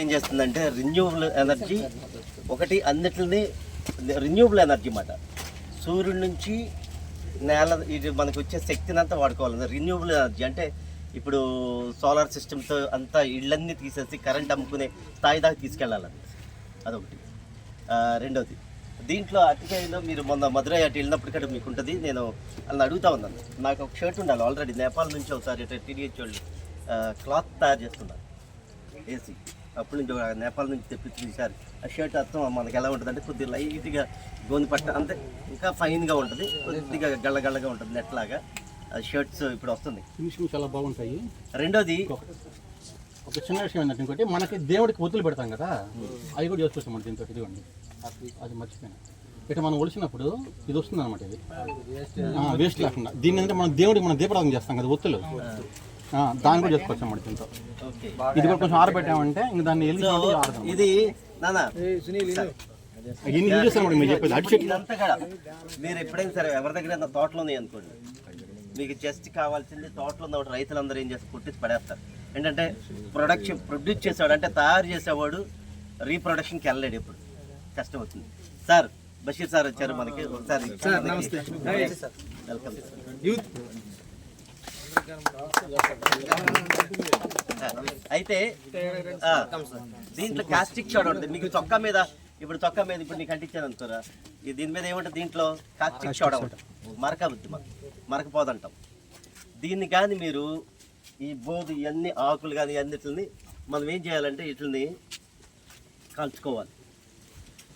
ఏం చేస్తుందంటే renewable energy ఒకటి అన్నిటిని రిన్యూవబుల్ ఎనర్జీ అన్నమాట సూర్యుడి నుంచి నేల ఇది మనకు వచ్చే శక్తిని అంతా వాడుకోవాలి. రిన్యూవబుల్ ఎనర్జీ అంటే ఇప్పుడు సోలార్ సిస్టమ్తో అంతా ఇళ్ళన్నీ తీసేసి కరెంట్ అమ్ముకునే స్థాయి దాకా తీసుకెళ్ళాలని అదొకటి. రెండవది రెండోది. దీంట్లో అటుకాయలో మీరు మొన్న మధురై అటు వెళ్ళినప్పటికీ మీకు ఉంటుంది. నేను వాళ్ళని అడుగుతా ఉన్నాను. నాకు ఒక షర్ట్ ఉండాలి ఆల్రెడీ నేపాల్ నుంచి ఒకసారి టీడీహెచ్ వాళ్ళు క్లాత్ తయారు చేస్తున్నారు. ఏసీ. అప్పటి నుంచి నేపాల్ నుంచి తెప్పించింది సార్ ఆ షర్ట్ అర్థం మనకి ఎలా ఉంటుంది అంటే కొద్దిగా లైట్గా గోని పట్ట అంటే ఇంకా ఫైన్గా ఉంటుంది. కొద్దిగా గళ్ళగళ్ళగా ఉంటుంది నెట్ లాగా. ఆ షర్ట్స్ ఇప్పుడు వస్తుంది. ఫినిషింగ్ చాలా బాగుంటాయి. రెండోది ఒక చిన్న విషయం ఏంటంటే ఇంకోటి మనకి దేవుడికి ఒత్తులు పెడతాం కదా అవి కూడా చేసుకోవచ్చు మనం దీంతో ఇదిగోండి. అది మర్చిపోయాను. ఇట్లా మనం ఒలిసినప్పుడు ఇది వస్తుంది అనమాట ఇది వేస్ట్ లేకుండా. దీని అంటే మనం దేవుడికి మనం దీపరాధన చేస్తాం కదా ఒత్తులు. దాన్ని కూడా చేసుకోవచ్చు అన్నమాట దీంతో. ఓకే. ఇది కూడా కొంచెం ఆరబెట్టామంటే ఇంక దాన్ని వెళ్ళి ఆడదాం ఇది నానా ఎన్ని యూజ్ చేస్తాం మీరు చెప్పేది. అటు చెట్లు ఇదంతా కూడా మీరు ఎప్పుడైనా సరే ఎవరి దగ్గర తోటలో ఉన్నాయి అనుకోండి. మీకు జస్ట్ కావాల్సింది తోటలో ఉన్న ఒకటి రైతులందరూ ఏం చేస్తారు? పుట్టించి పడేస్తారు. ఏంటంటే ప్రొడక్షన్ ప్రొడ్యూస్ చేసేవాడు అంటే తయారు చేసేవాడు రీప్రొడక్షన్కి వెళ్ళలేడు ఇప్పుడు కష్టం అవుతుంది. సార్ బషీర్ సార్ వచ్చారు మనకి. ఒకసారి వెల్కమ్ అయితే దీంట్లో కాస్టిక్ షాడ్ ఉంటుంది. మీకు చొక్కా మీద ఇప్పుడు చొక్కా మీద ఇప్పుడు నీకు అంటించాను అనుకోరా. దీని మీద ఏముంటుంది దీంట్లో? కాస్టిక్ షాడ్ ఉంటుంది మరక మనకు మరకపోదంటాం. దీన్ని కానీ మీరు ఈ బోధు ఇవన్నీ ఆకులు కానీ అన్నిటిని మనం ఏం చేయాలంటే వీటిని కాల్చుకోవాలి.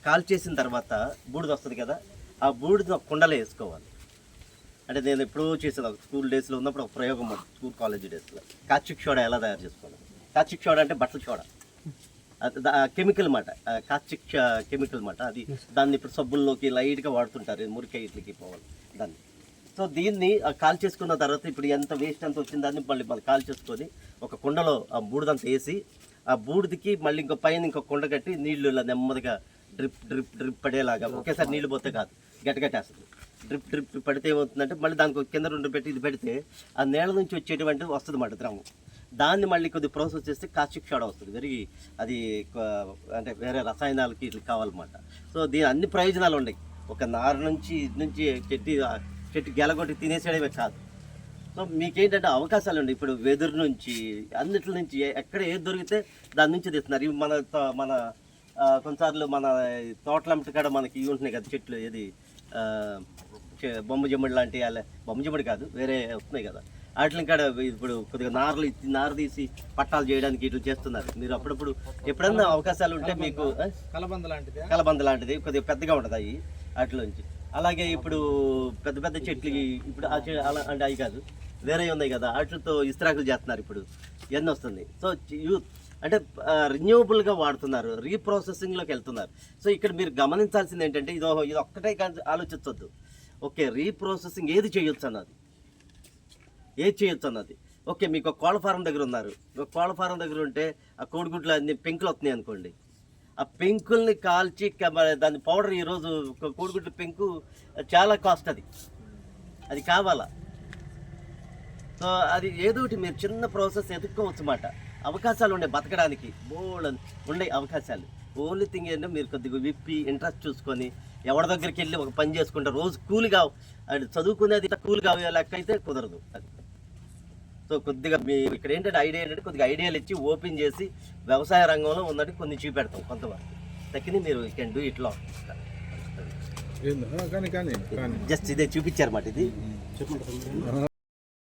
కాల్చేసిన తర్వాత బూడిద వస్తుంది కదా ఆ బూడిద కుండలో వేసుకోవాలి. అంటే నేను ఎప్పుడూ చేసేది ఒక స్కూల్ డేస్లో ఉన్నప్పుడు ఒక ప్రయోగం స్కూల్ కాలేజ్ డేస్లో కాచిక్ సోడా ఎలా తయారు చేసుకోవాలి? కాచిక్ సోడా అంటే బట్టల సోడా దా- కెమికల్ మాట. కాచిక్ కెమికల్ మాట. అది దాన్ని ఇప్పుడు సబ్బుల్లోకి లైట్గా వాడుతుంటారు మురికి ఇట్లకి పోవాలి దాన్ని. సో దీన్ని కాల్ చేసుకున్న తర్వాత ఇప్పుడు ఎంత వేస్ట్ ఎంత వచ్చింది దాన్ని మళ్ళీ మళ్ళీ కాల్ చేసుకొని ఒక కుండలో ఆ బూడిదంతా వేసి ఆ బూడిదికి మళ్ళీ ఇంకో పైన ఇంకో కుండ కట్టి నీళ్ళు ఇలా నెమ్మదిగా డ్రిప్ డ్రిప్ డ్రిప్ పడేలాగా ఒకేసారి నీళ్ళు పోతే కాదు గట్టగట్టేస్తుంది డ్రిప్ డ్రిప్ పడితే ఏమవుతుందంటే మళ్ళీ దానికి కింద రెండు పెట్టి ఇది పెడితే ఆ నేల నుంచి వచ్చేటువంటి వస్తుంది మాట ద్రవం. దాన్ని మళ్ళీ కొద్ది ప్రాసెస్ చేస్తే కాస్టిక్ షాడ్ వస్తుంది పెరిగి అది అంటే వేరే రసాయనాలకి ఇట్లా కావాలన్నమాట. సో దీని అన్ని ప్రయోజనాలు ఉన్నాయి. ఒక నార నుంచి ఇది నుంచి చెట్టు చెట్టు గెలగొట్టి తినేసేయడమే కాదు. సో మీకేంటంటే అవకాశాలు ఉన్నాయి. ఇప్పుడు వెదురు నుంచి అన్నిటి నుంచి ఎక్కడ ఏది దొరికితే దాని నుంచి తెస్తున్నారు. ఇవి మన తో- మన కొన్నిసార్లు మన తోటలంటి కాడ మనకి ఇవి ఉంటున్నాయి కదా చెట్లు. ఏది బొమ్మ జమ్ముడు లాంటి అలా బొమ్మ జమ్ముడు కాదు వేరే వస్తున్నాయి కదా. వాటిని కాడ ఇప్పుడు కొద్దిగా నార్లు ఇచ్చి నార తీసి పట్టాలు చేయడానికి ఇట్లా చేస్తున్నారు. మీరు అప్పుడప్పుడు ఎప్పుడన్నా అవకాశాలు ఉంటే మీకు? కలబంద లాంటిది. కలబంద లాంటిది కొద్దిగా పెద్దగా ఉంటుంది అవి వాటిలోంచి అలాగే ఇప్పుడు పెద్ద పెద్ద చెట్లు ఇప్పుడు అలా అంటే అవి కాదు. వేరే ఉన్నాయి కదా వాటితో ఇస్త్రాకులు చేస్తున్నారు ఇప్పుడు. ఎన్ని వస్తుంది. సో యూత్ అంటే రిన్యూవబుల్గా వాడుతున్నారు రీప్రాసెసింగ్లోకి వెళ్తున్నారు. సో ఇక్కడ మీరు గమనించాల్సింది ఏంటంటే ఇది ఇది ఒక్కటే ఆలోచించవద్దు ఓకే రీప్రాసెసింగ్ ఏది చేయొచ్చు అన్నది ఏది చేయొచ్చు అన్నది ఓకే మీకు ఒక కోళ్ళ ఫారం దగ్గర ఉన్నారు. ఒక కోళ్ళ ఫారం దగ్గర ఉంటే ఆ కోడిగుడ్లు అన్ని పెంకులు వస్తున్నాయి అనుకోండి. ఆ పెంకుల్ని కాల్చి దాని పౌడర్ ఈరోజు ఒక కోడిగుడ్ల పెంకు చాలా కాస్ట్ అది. అది కావాలా? సో అది ఏదో ఒకటి మీరు చిన్న ప్రాసెస్ ఎదుర్కోవచ్చు అన్నమాట. అవకాశాలు ఉండే బతకడానికి. బోల్డ్ ఉండే అవకాశాలు. ఓన్లీ థింగ్ ఏంటంటే మీరు కొద్దిగా విప్పి ఇంట్రెస్ట్ చూసుకొని ఎవరి దగ్గరికి వెళ్ళి ఒక పని చేసుకుంటే రోజు కూలిగా అది చదువుకునేది కూలిగా లెక్క అయితే కుదరదు. అది. సో కొద్దిగా మీ ఇక్కడ ఏంటంటే ఐడియా ఏంటంటే కొద్దిగా ఐడియాలు ఇచ్చి ఓపెన్ చేసి వ్యవసాయ రంగంలో ఉన్నట్టు కొన్ని చూపెడతాం కొంతవరకు తక్కిని మీరు కెన్ డూ ఇట్లా కానీ కానీ కానీ. జస్ట్ ఇదే చూపించారు మాట ఇది.